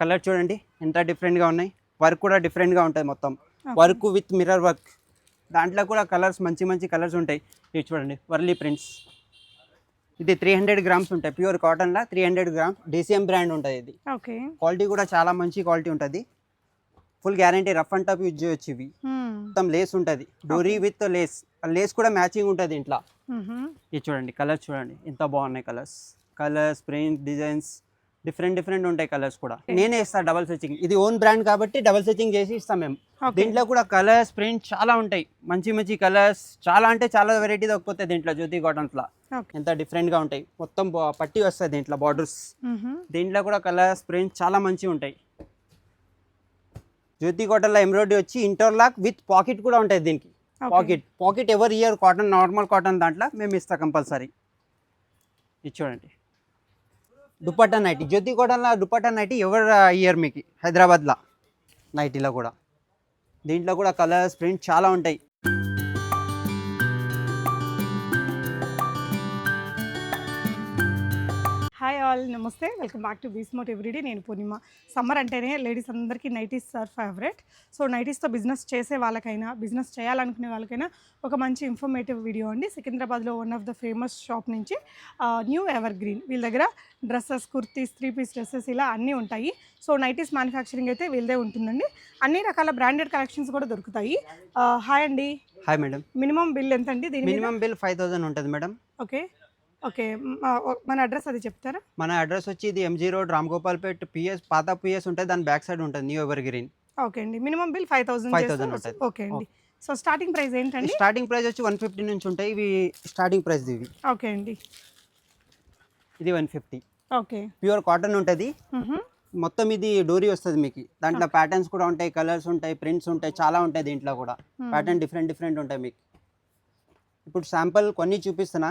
Colour చూడండి ఎంత డిఫరెంట్గా ఉన్నాయి. వర్క్ కూడా డిఫరెంట్గా ఉంటుంది మొత్తం. వర్క్ విత్ మిర్రర్ వర్క్ దాంట్లో కూడా కలర్స్ మంచి మంచి కలర్స్ ఉంటాయి. ఇది చూడండి వర్లీ ప్రింట్స్. ఇది త్రీ హండ్రెడ్ గ్రామ్స్ ఉంటాయి. ప్యూర్ కాటన్లో three hundred gram DCM brand ఉంటుంది ఇది. ఓకే. క్వాలిటీ కూడా చాలా మంచి క్వాలిటీ ఉంటుంది. Full guarantee rough and tough use చేయొచ్చు ఇవి. మొత్తం లేస్ ఉంటుంది. డోరీ విత్ లేస్ లేస్ కూడా మ్యాచింగ్ ఉంటుంది ఇంట్లో. ఇది చూడండి కలర్స్ చూడండి. ఎంత బాగున్నాయి colours colours print designs different different ఉంటాయి కలర్స్ కూడా. నేనే ఇస్తాను డబల్ స్టిచ్చింగ్ ఇది ఓన్ బ్రాండ్ కాబట్టి డబల్ స్టిచ్చింగ్ చేసి ఇస్తాం మేము. దీంట్లో కూడా కలర్స్ ప్రింట్ చాలా ఉంటాయి. మంచి మంచి కలర్స్ చాలా అంటే చాలా వెరైటీ దొరికిపోతాయి దీంట్లో జ్యోతి కాటన్స్లో ఎంత డిఫరెంట్గా ఉంటాయి. మొత్తం పట్టి వస్తాయి దీంట్లో బార్డర్స్. దీంట్లో కూడా కలర్స్ ప్రింట్ చాలా మంచిగా ఉంటాయి. జ్యోతి కాటన్లో ఎంబ్రాయిడరీ వచ్చి ఇంటర్లాక్ విత్ పాకెట్ కూడా ఉంటుంది దీనికి. Pocket pocket ever year cotton normal cotton దాంట్లో మేము ఇస్తాం కంపల్సరీ ఇది చూడండి. దుపట్టా నైటీ. జ్యోతి కోటన్లో దుపట్టా నైటీ ఎవరు ఇయర్ మీకు హైదరాబాద్లో? నైటీలో కూడా. దీంట్లో కూడా కలర్స్ ప్రింట్ చాలా ఉంటాయి. హాయ్ ఆల్ నమస్తే వెల్కమ్ బ్యాక్ టు బీస్మోట్ ఎవ్రీడే. నేను పూర్ణిమ. సమ్మర్ అంటేనే లేడీస్ అందరికీ నైటీస్ ఆర్ ఫేవరెట్. సో నైటీస్తో బిజినెస్ చేసే వాళ్ళకైనా బిజినెస్ చేయాలనుకునే వాళ్ళకైనా ఒక మంచి ఇన్ఫర్మేటివ్ వీడియో అండి. సికింద్రాబాద్లో one of the famous shop నుంచి న్యూ ఎవర్ గ్రీన్ వీళ్ళ దగ్గర dresses kurtis three piece dresses ఇలా అన్నీ ఉంటాయి. సో నైటీస్ మ్యానుఫ్యాక్చరింగ్ అయితే వీళ్ళదే ఉంటుందండి. అన్ని రకాల బ్రాండెడ్ కలెక్షన్స్ కూడా దొరుకుతాయి. హాయ్ అండి. Hi madam. మినిమం బిల్ ఎంత అండి దీని మినిమం బిల్ ఫైవ్ థౌసండ్ ఉంటుంది మేడం. ఓకే. ఓకే. మన అడ్రస్ అది చెప్తారా? మన అడ్రస్ వచ్చి ఇది MG road Ram Gopalpet PS పాత పిఎస్ ఉంటుంది దాని బ్యాక్ సైడ్ ఉంటుంది న్యూ ఎవర్ గ్రీన్ ఓకే అండి. మినిమం బిల్ ఫైవ్ థౌసండ్ 5,000 ఉంటుంది. ఓకే అండి. సో స్టార్టింగ్ ప్రైస్ ఏంటండి? స్టార్టింగ్ ప్రైస్ వచ్చి వన్ ఫిఫ్టీ నుంచి ఉంటాయి. ఇవి స్టార్టింగ్ ప్రైస్ ఇవి. ఓకే అండి. ఇది one fifty. Okay. Pure cotton ఉంటుంది. మొత్తం ఇది డోరీ వస్తుంది మీకు. దాంట్లో ప్యాటర్న్స్ కూడా ఉంటాయి కలర్స్ ఉంటాయి ప్రింట్స్ ఉంటాయి చాలా ఉంటాయి దీంట్లో కూడా. ప్యాటర్న్ డిఫరెంట్ డిఫరెంట్ ఉంటాయి మీకు. ఇప్పుడు శాంపుల్ కొన్ని చూపిస్తున్నా.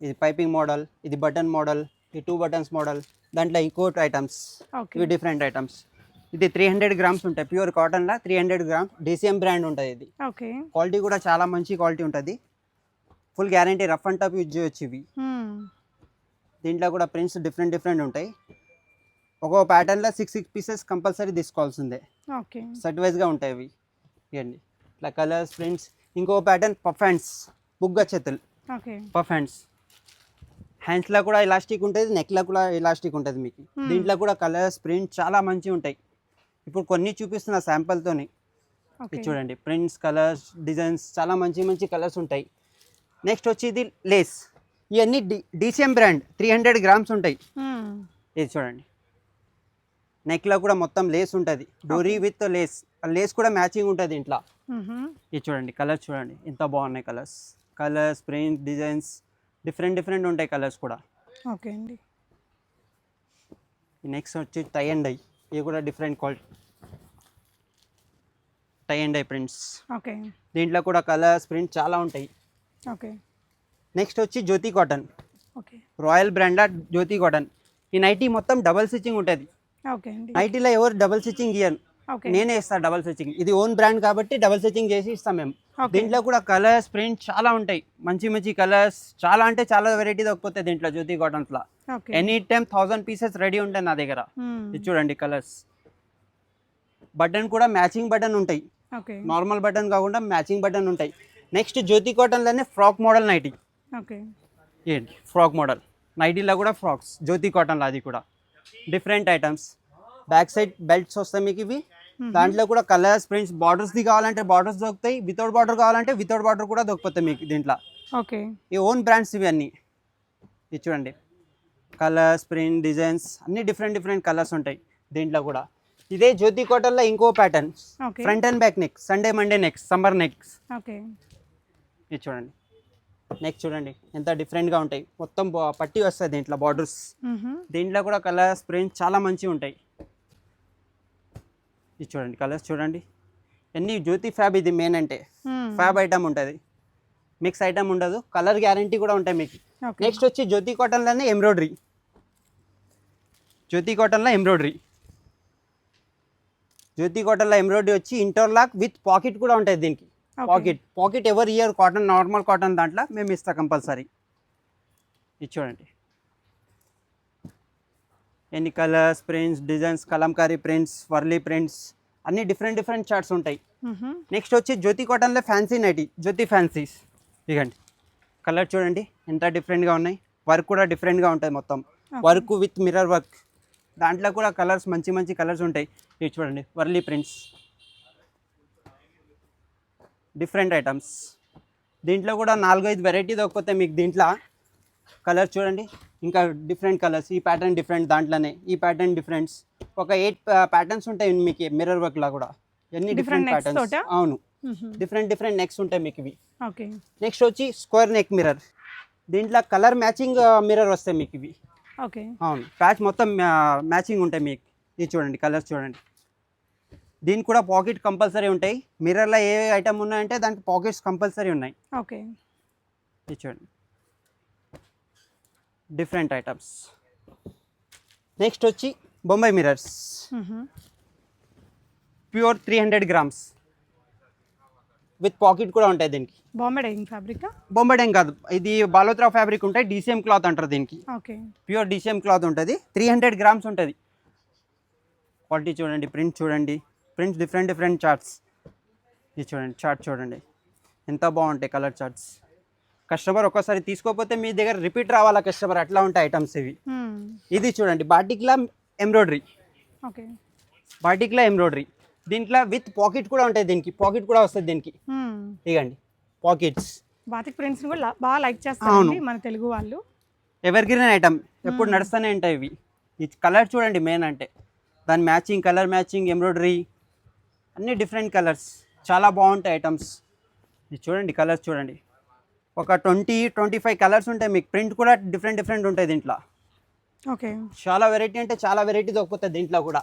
ఇది పైపింగ్ మోడల్ ఇది బటన్ మోడల్ ఇది టూ బటన్స్ మోడల్ దాంట్లో ఇంకోటి ఐటమ్స్ ఇవి డిఫరెంట్ ఐటమ్స్ ఇది త్రీ హండ్రెడ్ గ్రామ్స్ ఉంటాయి ప్యూర్ కాటన్లో three hundred gram DCM brand ఉంటుంది ఇది. ఓకే క్వాలిటీ కూడా చాలా మంచి క్వాలిటీ ఉంటుంది. Full guarantee rough and tough use చేయొచ్చు ఇవి. మ్మ్. దీంట్లో కూడా ప్రింట్స్ డిఫరెంట్ డిఫరెంట్ ఉంటాయి. ఒక్కో ప్యాటర్న్లో సిక్స్ సిక్స్ పీసెస్ కంపల్సరీ తీసుకోవాల్సిందే. ఓకే సెట్ వైజ్గా ఉంటాయి ఇవి. ఇవన్నీ. ఇట్లా కలర్స్ ప్రింట్స్ ఇంకో ప్యాటర్న్ పఫ్ హ్యాండ్స్ బుగ్గ చేతులు. పఫ్ హ్యాండ్స్ హ్యాండ్స్లో కూడా ఇలాస్టిక్ ఉంటుంది నెక్లో కూడా ఇలాస్టిక్ ఉంటుంది మీకు. Hmm. దీంట్లో కూడా కలర్స్ ప్రింట్స్ చాలా మంచిగా ఉంటాయి. ఇప్పుడు కొన్ని చూపిస్తున్న శాంపుల్తోని ఇది చూడండి ప్రింట్స్ కలర్స్ డిజైన్స్ చాలా మంచి మంచి కలర్స్ ఉంటాయి. నెక్స్ట్ వచ్చి ఇది లేస్ ఇవన్నీ D DCM brand three hundred grams ఉంటాయి. మ్మ్. ఇది చూడండి. నెక్లో కూడా మొత్తం లేస్ ఉంటుంది. డోరీ విత్ లేస్ లేస్ కూడా మ్యాచింగ్ ఉంటుంది ఇంట్లో మ్హూ. ఇది చూడండి కలర్స్ చూడండి. ఎంత బాగున్నాయి colours colours print designs different different ఉంటాయి కలర్స్ కూడా. ఓకే అండి. నెక్స్ట్ వచ్చి టై అండ్ ఐ ఇవి కూడా different quality tie and dye prints okay. దీంట్లో కూడా కలర్స్ ప్రింట్ చాలా ఉంటాయి. ఓకే. నెక్స్ట్ వచ్చి Jyothi cotton. Okay. Royal brand Jyothi cotton. ఈ నైటీ మొత్తం డబల్ స్టిచ్చింగ్ ఉంటుంది. ఓకే అండి. నైటీలో ఎవరు డబల్ స్టిచ్చింగ్ ఇయ్యను నేనే ఇస్తాను డబల్ స్టిచ్చింగ్ ఇది ఓన్ బ్రాండ్ కాబట్టి డబల్ స్టిచ్చింగ్ చేసి ఇస్తాం మేము. దీంట్లో కూడా కలర్స్ ప్రింట్ చాలా ఉంటాయి. మంచి మంచి కలర్స్ చాలా అంటే చాలా వెరైటీ దొరికిపోతాయి దీంట్లో Jyothi కాటన్స్లో okay any time thousand pieces ready ఉంటాయి నా దగ్గర. ఇది చూడండి కలర్స్ బటన్ కూడా మ్యాచింగ్ బటన్ ఉంటాయి. ఓకే నార్మల్ బటన్ కాకుండా మ్యాచింగ్ బటన్ ఉంటాయి. నెక్స్ట్ జ్యోతి కాటన్లోనే ఫ్రాక్ మోడల్ నైటీ ఏంటి? ఫ్రాక్ మోడల్ నైటీలో కూడా ఫ్రాక్స్ జ్యోతి కాటన్లో అది కూడా. Different items back side belts వస్తాయి మీకు ఇవి. దాంట్లో కూడా కలర్స్ ప్రింట్స్ బార్డర్స్ది కావాలంటే బార్డర్స్ దొరుకుతాయి వితౌట్ బార్డర్ కావాలంటే వితౌట్ బార్డర్ కూడా దొరికిపోతాయి మీకు దీంట్లో. ఓకే. ఈ ఓన్ బ్రాండ్స్ ఇవి అన్నీ ఇది చూడండి. కలర్స్ ప్రింట్ డిజైన్స్ అన్ని డిఫరెంట్ డిఫరెంట్ కలర్స్ ఉంటాయి దీంట్లో కూడా. ఇదే జ్యోతి కాటన్లో ఇంకో pattern. Front and back neck Sunday Monday necks summer necks okay. ఇది చూడండి. నెక్స్ట్ చూడండి ఎంత డిఫరెంట్గా ఉంటాయి. మొత్తం పట్టి వస్తాయి దీంట్లో బార్డర్స్. దీంట్లో కూడా కలర్స్ ప్రింట్ చాలా మంచిగా ఉంటాయి. ఇది చూడండి కలర్స్ చూడండి. అన్ని జ్యోతి ఫ్యాబ్ ఇది మెయిన్ అంటే. ఫ్యాబ్ ఐటమ్ ఉంటుంది. మిక్స్ ఐటమ్ ఉండదు. కలర్ గ్యారంటీ కూడా ఉంటాయి మీకు. నెక్స్ట్ వచ్చి జ్యోతి కాటన్లోనే ఎంబ్రాయిడరీ జ్యోతి కాటన్లో ఎంబ్రాయిడరీ జ్యోతి కాటన్లో ఎంబ్రాయిడరీ వచ్చి ఇంటర్లాక్ విత్ పాకెట్ కూడా ఉంటుంది దీనికి. Pocket pocket ever year cotton normal cotton దాంట్లో మేము ఇస్తాం కంపల్సరీ ఇది చూడండి. ఎన్ని colours prints designs Kalamkari prints Warli prints అన్ని డిఫరెంట్ డిఫరెంట్ చార్ట్స్ ఉంటాయి. నెక్స్ట్ వచ్చి జ్యోతి కాటన్లో ఫ్యాన్సీ నైటీ జ్యోతి ఫ్యాన్సీస్ ఇగండి. కలర్ చూడండి ఎంత డిఫరెంట్గా ఉన్నాయి. వర్క్ కూడా డిఫరెంట్గా ఉంటుంది మొత్తం. వర్క్ విత్ మిర్రర్ వర్క్ దాంట్లో కూడా కలర్స్ మంచి మంచి కలర్స్ ఉంటాయి. ఇవి చూడండి వర్లీ ప్రింట్స్ డిఫరెంట్ ఐటమ్స్ దీంట్లో కూడా నాలుగైదు వెరైటీ దొరికిపోతే మీకు దీంట్లో. కలర్ చూడండి. ఇంకా డిఫరెంట్ కలర్స్ ఈ ప్యాటర్న్ డిఫరెంట్ దాంట్లోనే ఈ ప్యాటర్న్ డిఫరెంట్స్ ఒక ఎయిట్ ప్యాటర్న్స్ ఉంటాయి మీకు మిర్రర్ వర్క్లో కూడా. ఎన్ని డిఫరెంట్ ప్యాటర్న్స్? అవును. డిఫరెంట్ డిఫరెంట్ నెక్స్ ఉంటాయి మీకు ఇవి. ఓకే. నెక్స్ట్ వచ్చి స్క్వేర్ నెక్ మిర్రర్ దీంట్లో కలర్ మ్యాచింగ్ మిర్రర్ వస్తాయి మీకు ఇవి. ఓకే. అవును. ప్యాచ్ మొత్తం మ్యాచింగ్ ఉంటాయి మీకు. ఇది చూడండి కలర్స్ చూడండి. దీనికి కూడా పాకెట్ కంపల్సరీ ఉంటాయి. మిర్రర్లో ఏ ఐటమ్ ఉన్నాయంటే దానికి పాకెట్స్ కంపల్సరీ ఉన్నాయి. ఓకే. ఇది చూడండి. Different items. నెక్స్ట్ వచ్చి బొంబాయి మిర్రర్స్. మ్హూ. Pure three hundred grams. With pocket కూడా ఉంటాయి దీనికి. బాంబే డైయింగ్ ఫ్యాబ్రికా? బొంబడేం కాదు ఇది బాలోత్రా ఫ్యాబ్రిక్ ఉంటాయి డీసీఎం క్లాత్ అంటారు దీనికి. ఓకే. ప్యూర్ డీసీఎం క్లాత్ ఉంటుంది త్రీ హండ్రెడ్ గ్రామ్స్ ఉంటుంది. క్వాలిటీ చూడండి ప్రింట్ చూడండి. Prints different different charts. ఇది చూడండి చార్ట్ చూడండి. ఎంత బాగుంటాయి కలర్ చార్ట్స్. కస్టమర్ ఒక్కసారి తీసుకోకపోతే మీ దగ్గర రిపీట్ రావాలా కస్టమర్? అట్లా ఉంటాయి ఐటమ్స్ ఇవి. ఇది చూడండి బాటిక్లా ఎంబ్రాయిడరీ. ఓకే. బాటిక్లా ఎంబ్రాయిడరీ. దీంట్లో విత్ పాకెట్ కూడా ఉంటాయి దీనికి పాకెట్ కూడా వస్తుంది దీనికి. ఇగండి పాకెట్స్. బాతిక్ ప్రింట్స్ని కూడా బాగా లైక్ చేస్తారండి మన తెలుగు వాళ్ళు. ఎవర్ గ్రీన్ ఐటమ్ ఎప్పుడు నడుస్తూనే ఉంటాయి ఇవి. ఈ కలర్ చూడండి మెయిన్ అంటే. దాని మ్యాచింగ్ కలర్ మ్యాచింగ్ ఎంబ్రాయిడరీ అన్ని డిఫరెంట్ కలర్స్ చాలా బాగుంటాయి ఐటమ్స్ ఇది చూడండి కలర్స్ చూడండి. ఒక ట్వంటీ ట్వంటీ ఫైవ్ కలర్స్ ఉంటాయి. మీకు ప్రింట్ కూడా డిఫరెంట్ డిఫరెంట్ ఉంటాయి దీంట్లో. ఓకే. చాలా వెరైటీ అంటే చాలా వెరైటీ దొరుకుతుంది దీంట్లో కూడా.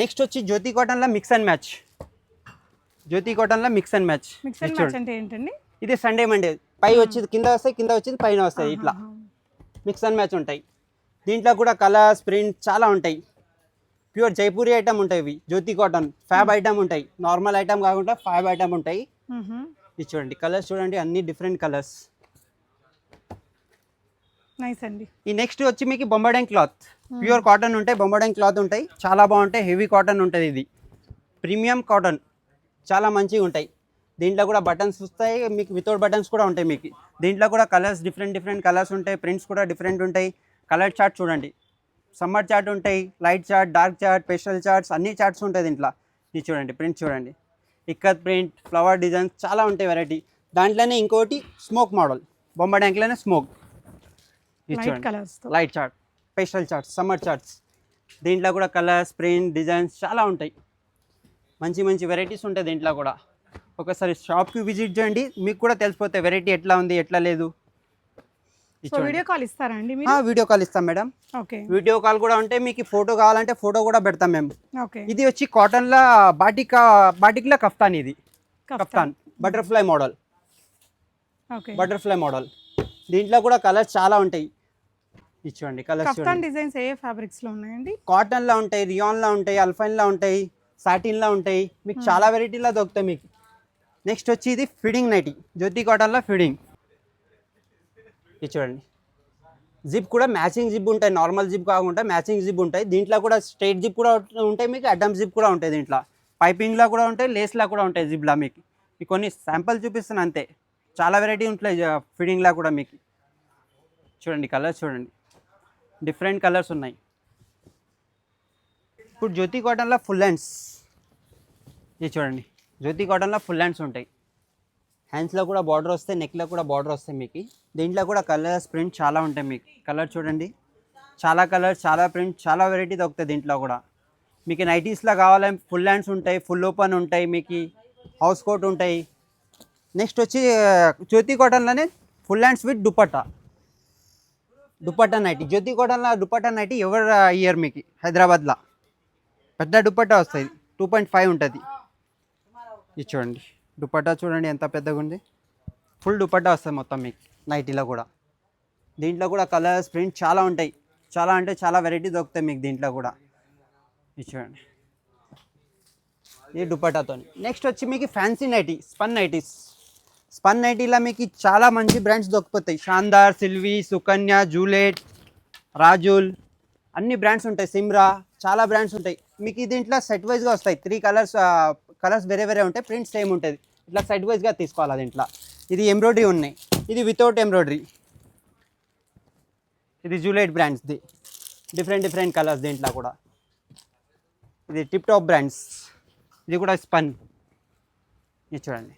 నెక్స్ట్ వచ్చి జ్యోతి కాటన్లో మిక్స్ అండ్ మ్యాచ్. జ్యోతి కాటన్లో mix and match. Mix and match అంటే ఏంటండి? ఇది సండే మండే. పై వచ్చేది కింద వస్తాయి కింద వచ్చేది పైన వస్తాయి ఇట్లా. మిక్స్ అండ్ మ్యాచ్ ఉంటాయి. దీంట్లో కూడా కలర్స్ ప్రింట్ చాలా ఉంటాయి. ప్యూర్ జైపూరి ఐటమ్ ఉంటాయి ఇవి. జ్యోతి కాటన్. ఫ్యాబ్ ఐటమ్ ఉంటాయి. నార్మల్ ఐటమ్ కాకుండా ఫ్యాబ్ ఐటమ్ ఉంటాయి. ఇది చూడండి కలర్స్ చూడండి అన్ని డిఫరెంట్ కలర్స్ నైస్ అండి. ఈ నెక్స్ట్ వచ్చి మీకు బొంబడెంగ్ క్లాత్ ప్యూర్ కాటన్ ఉంటాయి బొంబడెంగ్ క్లాత్ ఉంటాయి. చాలా బాగుంటాయి హెవీ కాటన్ ఉంటుంది ఇది. ప్రీమియం కాటన్ చాలా మంచిగా ఉంటాయి. దీంట్లో కూడా బటన్స్ వస్తాయి మీకు వితౌట్ బటన్స్ కూడా ఉంటాయి మీకు. దీంట్లో కూడా కలర్స్ డిఫరెంట్ డిఫరెంట్ కలర్స్ ఉంటాయి ప్రింట్స్ కూడా డిఫరెంట్ ఉంటాయి. కలర్ చార్ట్ చూడండి. సమ్మర్ చార్ట్ ఉంటాయి light chart dark chart special charts అన్ని చార్ట్స్ ఉంటాయి దీంట్లో. ఇది చూడండి ప్రింట్ చూడండి. ఇక్కత్ ప్రింట్ ఫ్లవర్ డిజైన్స్ చాలా ఉంటాయి వెరైటీ దాంట్లోనే ఇంకోటి స్మోక్ మోడల్. బొమ్మడాంక్లోనే స్మోక్. ఇది light chart special charts summer charts దీంట్లో కూడా కలర్స్ ప్రింట్ డిజైన్స్ చాలా ఉంటాయి. మంచి మంచి వెరైటీస్ ఉంటాయి దీంట్లో కూడా. ఒకసారి షాప్కి విజిట్ చేయండి. మీకు కూడా తెలిసిపోతే వెరైటీ ఎట్లా ఉంది ఎట్లా లేదు. సో. వీడియో కాల్ ఇస్తారా అండి ఆ, మీరు వీడియో కాల్ ఇస్తాం మేడం. ఓకే. వీడియో కాల్ కూడా ఉంటే మీకు ఫోటో కావాలంటే ఫోటో కూడా పెడతాం మేము. ఓకే. ఇది వచ్చి కాటన్లో బాటికా బాటిక్లో కఫ్తాన్ ఇది. Kaftan. Butterfly model. Okay. Butterfly model. దీంట్లో కూడా కలర్స్ చాలా ఉంటాయి. ఇది చూడండి కలర్స్ కఫ్తాన్ డిజైన్స్ ఏ ఫ్యాబ్రిక్స్లో ఉన్నాయండి? ఉంటాయి ఉంటాయి అల్ఫైన్లో ఉంటాయి సాటిన్లో ఉంటాయి. మీకు చాలా వెరైటీలో దొరుకుతాయి మీకు. నెక్స్ట్ వచ్చి ఇది ఫిడింగ్ నైటీ. జ్యోతి కాటన్లో ఫిడింగ్. ఇది చూడండి. జిప్ కూడా మ్యాచింగ్ జిప్ ఉంటాయి నార్మల్ జిప్ కాకుండా మ్యాచింగ్ జిప్ ఉంటాయి. దీంట్లో కూడా స్ట్రైట్ జిప్ కూడా ఉంటాయి మీకు అడ్డం జిప్ కూడా ఉంటాయి దీంట్లో. పైపింగ్లో కూడా ఉంటాయి లేస్లా కూడా ఉంటాయి జిప్లా మీకు. మీకు కొన్ని శాంపుల్ చూపిస్తాను అంతే. చాలా వెరైటీ ఉంటాయి ఫిడింగ్లా కూడా మీకు. చూడండి కలర్స్ చూడండి. డిఫరెంట్ కలర్స్ ఉన్నాయి. ఇప్పుడు జ్యోతి కాటన్లో ఫుల్ హ్యాండ్స్. ఇది చూడండి జ్యోతి కాటన్లో ఫుల్ హ్యాండ్స్ ఉంటాయి. హ్యాండ్స్లో కూడా బార్డర్ వస్తాయి నెక్లో కూడా బార్డర్ వస్తాయి మీకు. దీంట్లో కూడా కలర్స్ ప్రింట్ చాలా ఉంటాయి మీకు. కలర్ చూడండి. చాలా కలర్స్ చాలా ప్రింట్ చాలా వెరైటీ దొరుకుతాయి దీంట్లో కూడా. మీకు నైటీస్లో కావాలంటే ఫుల్ హ్యాండ్స్ ఉంటాయి ఫుల్ ఓపెన్ ఉంటాయి మీకు. హౌస్ కోట్ ఉంటాయి. నెక్స్ట్ వచ్చి జ్యోతి కాటన్లోనే full hands with dupatta dupatta nightie Jyothi కాటన్లో దుపట్టా నైటీ ఎవరు ఇయర్ మీకు హైదరాబాద్లో? పెద్ద దుపట్టా వస్తుంది టూ పాయింట్ ఫైవ్ ఉంటుంది. ఇది చూడండి. దుపట్టా చూడండి ఎంత పెద్దగా ఉంది. ఫుల్ దుపట్టా వస్తుంది మొత్తం మీకు నైటీలో కూడా. దీంట్లో కూడా కలర్స్ ప్రింట్ చాలా ఉంటాయి. చాలా అంటే చాలా వెరైటీ దొరుకుతాయి మీకు దీంట్లో కూడా. ఇది చూడండి. ఇది దుపట్టాతో నెక్స్ట్ వచ్చి మీకు fancy nightie spun nighties. Spun నైటీలో మీకు చాలా మంచి బ్రాండ్స్ దొరికిపోతాయి షాందార్ సిల్వి సుకన్య జూలెట్ రాజుల్ అన్ని బ్రాండ్స్ ఉంటాయి. సిమ్రా చాలా బ్రాండ్స్ ఉంటాయి. మీకు దీంట్లో సెట్ వైజ్గా వస్తాయి. త్రీ కలర్స్ కలర్స్ వేరే వేరే ఉంటాయి ప్రింట్ సేమ్ ఉంటుంది. ఇట్లా సైడ్ వైజ్గా తీసుకోవాలి దీంట్లో ఇది ఎంబ్రాయిడరీ ఉన్నాయి. ఇది వితౌట్ ఎంబ్రాయిడరీ ఇది జూలైట్ బ్రాండ్స్ది డిఫరెంట్ డిఫరెంట్ కలర్స్ దీంట్లో కూడా. ఇది టిప్ టాప్ బ్రాండ్స్ ఇది కూడా స్పన్ ఇది చూడండి.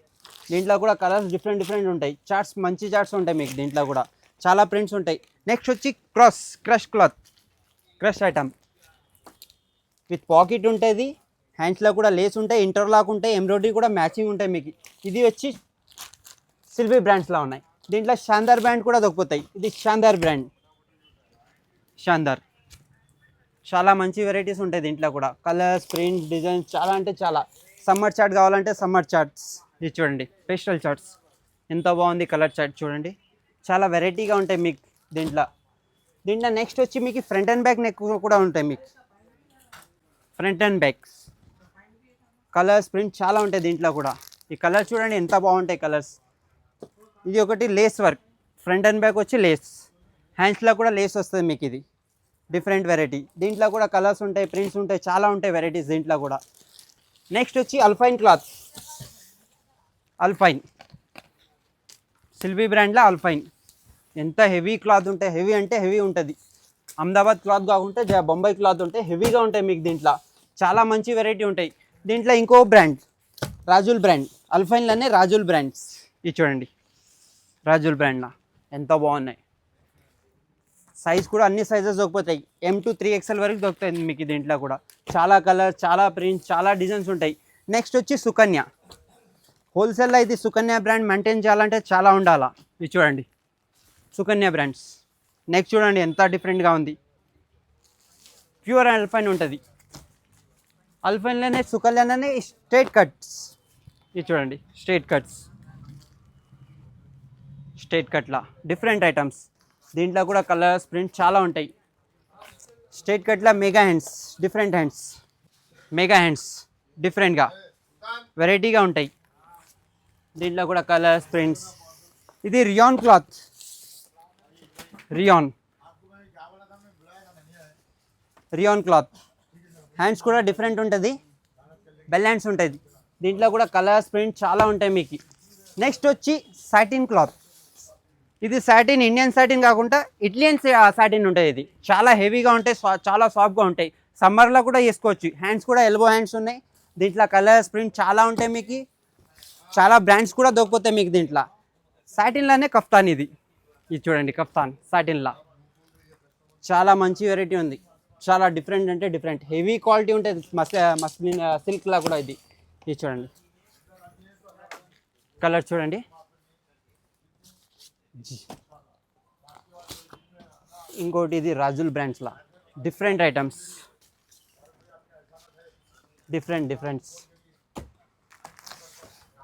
దీంట్లో కూడా కలర్స్ డిఫరెంట్ డిఫరెంట్ ఉంటాయి. చార్ట్స్ మంచి చార్ట్స్ ఉంటాయి మీకు దీంట్లో కూడా. చాలా ప్రింట్స్ ఉంటాయి. నెక్స్ట్ వచ్చి cross crush cloth crush item with pocket ఉంటుంది. హ్యాండ్స్లో కూడా లేస్ ఉంటాయి ఇంటర్లాక్ ఉంటాయి ఎంబ్రాయిడరీ కూడా మ్యాచింగ్ ఉంటాయి మీకు. ఇది వచ్చి సిల్వీ బ్రాండ్స్లో ఉన్నాయి. దీంట్లో షాందార్ బ్రాండ్ కూడా దొరికిపోతాయి ఇది షాందార్ బ్రాండ్ షాందార్ చాలా మంచి వెరైటీస్ ఉంటాయి దీంట్లో కూడా. కలర్స్ ప్రింట్ డిజైన్స్ చాలా అంటే చాలా. సమ్మర్ చార్ట్ కావాలంటే సమ్మర్ చార్ట్స్ ఇది చూడండి పేస్టల్ చార్ట్స్ ఎంత బాగుంది కలర్ చార్ట్ చూడండి. చాలా వెరైటీగా ఉంటాయి మీకు దీంట్లో. దీంట్లో నెక్స్ట్ వచ్చి మీకు ఫ్రంట్ అండ్ బ్యాక్ నెక్ కూడా ఉంటాయి మీకు. Front and backs colours print చాలా ఉంటాయి దీంట్లో కూడా. ఈ కలర్స్ చూడండి ఎంత బాగుంటాయి కలర్స్. ఇది ఒకటి lace work. Front and back వచ్చి లేస్. హ్యాండ్స్లో కూడా లేస్ వస్తుంది మీకు ఇది. డిఫరెంట్ వెరైటీ దీంట్లో కూడా కలర్స్ ఉంటాయి ప్రింట్స్ ఉంటాయి చాలా ఉంటాయి వెరైటీస్ దీంట్లో కూడా. నెక్స్ట్ వచ్చి అల్ఫైన్ క్లాత్ అల్ఫైన్ సిల్వీ బ్రాండ్లో అల్ఫైన్ ఎంత హెవీ క్లాత్ ఉంటాయి హెవీ అంటే హెవీ ఉంటుంది. అహ్మదాబాద్ క్లాత్ కాకుంటే బొంబాయి క్లాత్ ఉంటాయి హెవీగా ఉంటాయి మీకు దీంట్లో. చాలా మంచి వెరైటీ ఉంటాయి. దీంట్లో ఇంకో బ్రాండ్ రాజుల్ బ్రాండ్ అల్ఫైన్లోనే రాజుల్ బ్రాండ్స్ ఇది చూడండి రాజుల్ బ్రాండ్లో ఎంత బాగున్నాయి. సైజ్ కూడా అన్ని సైజెస్ దొరికిపోతాయి ఎం టు త్రీ ఎక్స్ఎల్ వరకు దొరుకుతాయి మీకు దీంట్లో కూడా. చాలా కలర్ చాలా ప్రింట్స్ చాలా డిజైన్స్ ఉంటాయి. నెక్స్ట్ వచ్చి సుకన్య. హోల్సేల్లో ఇది సుకన్య బ్రాండ్ మెయింటైన్ చేయాలంటే చాలా ఉండాలా. ఇది చూడండి సుకన్య బ్రాండ్స్ నెక్స్ట్ చూడండి ఎంత డిఫరెంట్గా ఉంది. ప్యూర్ అల్ఫైన్ ఉంటుంది. అల్ఫైన్లోనే సుకన్యలోనే స్ట్రైట్ కట్స్. ఇది చూడండి స్ట్రైట్ కట్స్. స్ట్రైట్ కట్లా డిఫరెంట్ ఐటమ్స్. దీంట్లో కూడా కలర్స్ ప్రింట్ చాలా ఉంటాయి. స్ట్రైట్ కట్లా mega hands different hands. Mega hands డిఫరెంట్గా వెరైటీగా ఉంటాయి. దీంట్లో కూడా కలర్స్ ప్రింట్స్. ఇది rayon cloth. Rayon. Rayon cloth. Hands కూడా డిఫరెంట్ ఉంటుంది. బెల్ హ్యాండ్స్ ఉంటుంది. దీంట్లో కూడా కలర్స్ ప్రింట్ చాలా ఉంటాయి మీకు. నెక్స్ట్ వచ్చి సాటిన్ క్లాత్ ఇది సాటిన్ ఇండియన్ సాటిన్ కాకుండా ఇటాలియన్ సాటిన్ ఉంటుంది ఇది. చాలా హెవీగా ఉంటాయి సా- చాలా సాఫ్ట్గా ఉంటాయి. సమ్మర్లో కూడా వేసుకోవచ్చు. హ్యాండ్స్ కూడా ఎల్బో హ్యాండ్స్ ఉన్నాయి. దీంట్లో కలర్స్ ప్రింట్ చాలా ఉంటాయి మీకు. చాలా బ్రాండ్స్ కూడా దొరికిపోతాయి మీకు దీంట్లో. సాటిన్లోనే కఫ్తాన్ ఇది. ఇది చూడండి కఫ్తాన్ సాటిన్లా చాలా మంచి వెరైటీ ఉంది. చాలా డిఫరెంట్ అంటే డిఫరెంట్ హెవీ క్వాలిటీ ఉంటుంది మస్ మస్లిన్ సిల్క్లా కూడా ఇది. ఇది చూడండి. కలర్ చూడండి. ఇంకోటి ఇది రాజుల్ బ్రాండ్స్లా డిఫరెంట్ ఐటమ్స్ డిఫరెంట్ డిఫరెంట్స్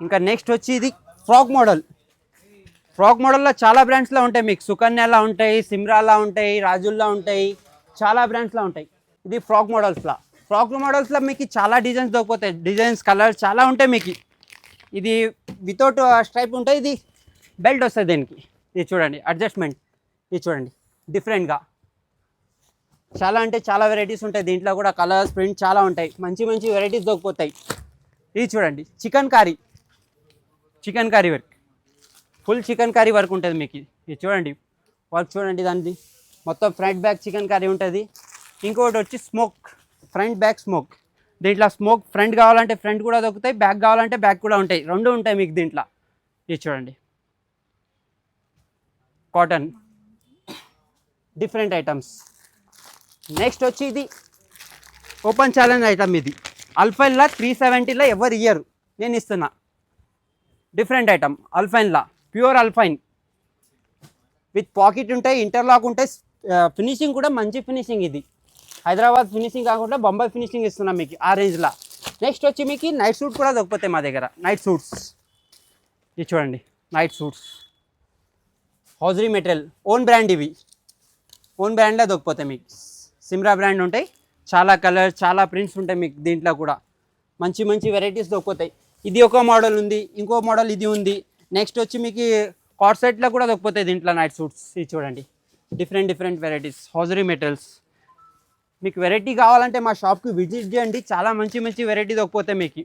ఇంకా నెక్స్ట్ వచ్చి ఇది ఫ్రాక్ మోడల్ ఫ్రాక్ మోడల్లో చాలా బ్రాండ్స్లో ఉంటాయి మీకు. సుకన్యలా ఉంటాయి సిమ్రాలా ఉంటాయి రాజుల్లా ఉంటాయి. చాలా బ్రాండ్స్లో ఉంటాయి. ఇది ఫ్రాక్ మోడల్స్లా ఫ్రాక్ మోడల్స్లో మీకు చాలా డిజైన్స్ దొరికిపోతాయి. డిజైన్స్ కలర్స్ చాలా ఉంటాయి మీకు. ఇది వితౌట్ స్ట్రైప్ ఉంటుంది ఇది బెల్ట్ వస్తుంది దీనికి. ఇది చూడండి అడ్జస్ట్మెంట్ ఇది చూడండి డిఫరెంట్గా చాలా అంటే చాలా వెరైటీస్ ఉంటాయి. దీంట్లో కూడా కలర్స్ ప్రింట్ చాలా ఉంటాయి. మంచి మంచి వెరైటీస్ దొరికిపోతాయి. ఇది చూడండి chikankari chikankari work full chikankari work ఉంటుంది మీకు. ఇది చూడండి వర్క్ చూడండి దానిది. మొత్తం ఫ్రంట్ బ్యాక్ చికెన్ కర్రీ ఉంటుంది. ఇంకొకటి వచ్చి స్మోక్ ఫ్రంట్ బ్యాక్ స్మోక్. దీంట్లో స్మోక్ ఫ్రంట్ కావాలంటే ఫ్రంట్ కూడా దొరుకుతాయి బ్యాక్ కావాలంటే బ్యాక్ కూడా ఉంటాయి. రెండు ఉంటాయి మీకు దీంట్లో. ఇది చూడండి. కాటన్. Different items. నెక్స్ట్ వచ్చి ఇది ఓపెన్ ఛాలెంజ్ ఐటమ్ ఇది. అల్ఫైన్లా త్రీ సెవెంటీలో ఎవరు ఇయ్యరు. నేను ఇస్తున్నా. Different item. అల్ఫైన్లా. Pure alpine. With pocket ఉంటాయి ఇంటర్లాక్ ఉంటాయి ఫినిషింగ్ కూడా మంచి ఫినిషింగ్ ఇది. హైదరాబాద్ ఫినిషింగ్ కాకుండా బొంబాయి ఫినిషింగ్ ఇస్తున్నాం మీకు ఆ రేంజ్లో నెక్స్ట్ వచ్చి మీకు నైట్ సూట్ కూడా దొరికిపోతాయి మా దగ్గర. నైట్ సూట్స్ ఇది చూడండి. Night suits hosiery material own brand ఇవి. ఓన్ బ్రాండ్లో దొరికిపోతాయి మీకు. సిమ్రా బ్రాండ్ ఉంటాయి. చాలా కలర్స్ చాలా ప్రింట్స్ ఉంటాయి మీకు దీంట్లో కూడా. మంచి మంచి వెరైటీస్ దొరుకుతాయి. ఇది ఒక మోడల్ ఉంది ఇంకో మోడల్ ఇది ఉంది. నెక్స్ట్ వచ్చి మీకు కాట్ సెట్లో కూడా దొరికిపోతాయి దీంట్లో నైట్ సూట్స్ ఇది చూడండి. Different different varieties. Hosiery metals. మీకు వెరైటీ కావాలంటే మా షాప్కి విజిట్ చేయండి. చాలా మంచి మంచి వెరైటీ దొరికిపోతాయి మీకు.